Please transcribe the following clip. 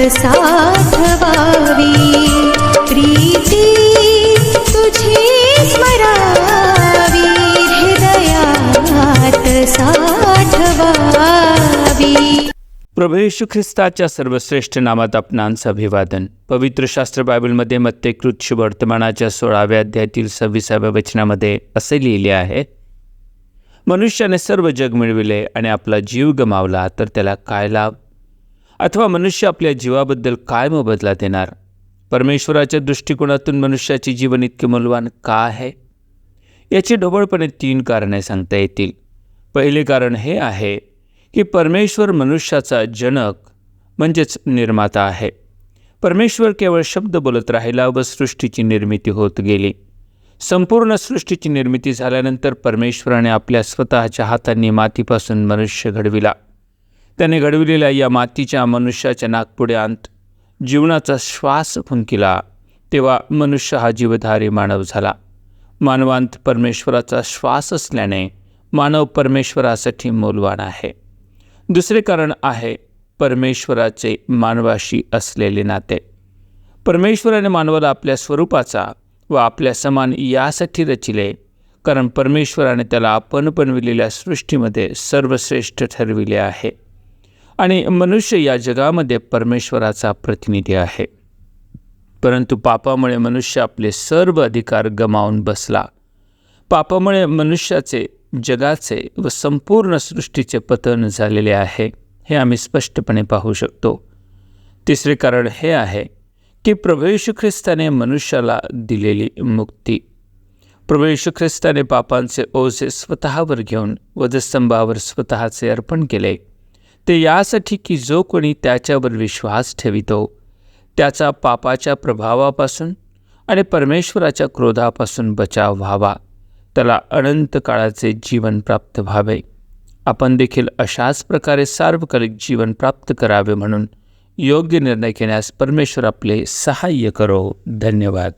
प्रभेशु प्रीती तुझी स्मरावी हृदयात ख्रिस्ताच्या सर्वश्रेष्ठ नामात आपणांचं अभिवादन. पवित्र शास्त्र बायबलमध्ये मत्ते कृत्य वर्तमानाच्या सोळाव्या अध्यायातील सव्वीसाव्या वचनामध्ये असे लिहिले आहे मनुष्याने सर्व जग मिळविले आणि आपला जीव गमावला तर त्याला काय लाभ? अथवा मनुष्य आपल्या जीवाबद्दल काय मोबदला देणार? परमेश्वराच्या दृष्टिकोनातून मनुष्याचे जीवन इतके मूल्यवान का आहे? याची ढोबळपणे तीन कारणे सांगता येतील. पहिले कारण हे आहे की परमेश्वर मनुष्याचा जनक म्हणजेच निर्माता आहे. परमेश्वर केवळ शब्द बोलत राहिला व सृष्टीची निर्मिती होत गेली. संपूर्ण सृष्टीची निर्मिती झाल्यानंतर परमेश्वराने आपल्या स्वतःच्या हातांनी मातीपासून मनुष्य घडविला. त्याने घडविलेल्या या मातीच्या मनुष्याच्या नागपुढे अंत जीवनाचा श्वास फुंकिला तेव्हा मनुष्य हा जीवधारी मानव झाला. मानवांत परमेश्वराचा श्वास असल्याने मानव परमेश्वरासाठी मूलवान आहे. दुसरे कारण आहे परमेश्वराचे मानवाशी असलेले नाते. परमेश्वराने मानवाला आपल्या स्वरूपाचा व आपल्या समान यासाठी रचिले कारण परमेश्वराने त्याला आपण बनविलेल्या सृष्टीमध्ये सर्वश्रेष्ठ ठरविले आहे. आणि मनुष्य या जगामध्ये परमेश्वराचा प्रतिनिधी आहे. परंतु पापामुळे मनुष्य आपले सर्व अधिकार गमावून बसला. पापामुळे मनुष्याचे जगाचे व संपूर्ण सृष्टीचे पतन झालेले आहे हे आम्ही स्पष्टपणे पाहू शकतो. तिसरे कारण हे आहे की प्रभू येशू ख्रिस्ताने मनुष्याला दिलेली मुक्ती. प्रभू येशू ख्रिस्ताने पापांचे ओझे स्वतःवर घेऊन वधस्तंभावर स्वतःचे अर्पण केले. ते यासाठी की जो कोणी त्याच्यावर विश्वास ठेवितो त्याचा पापाच्या प्रभावापासून आणि परमेश्वराच्या क्रोधापासून बचाव व्हावा. त्याला अनंत काळाचे जीवन प्राप्त व्हावे. आपण देखील अशाच प्रकारे सार्वकालिक जीवन प्राप्त करावे म्हणून योग्य निर्णय घेण्यास परमेश्वर आपले सहाय्य करो. धन्यवाद.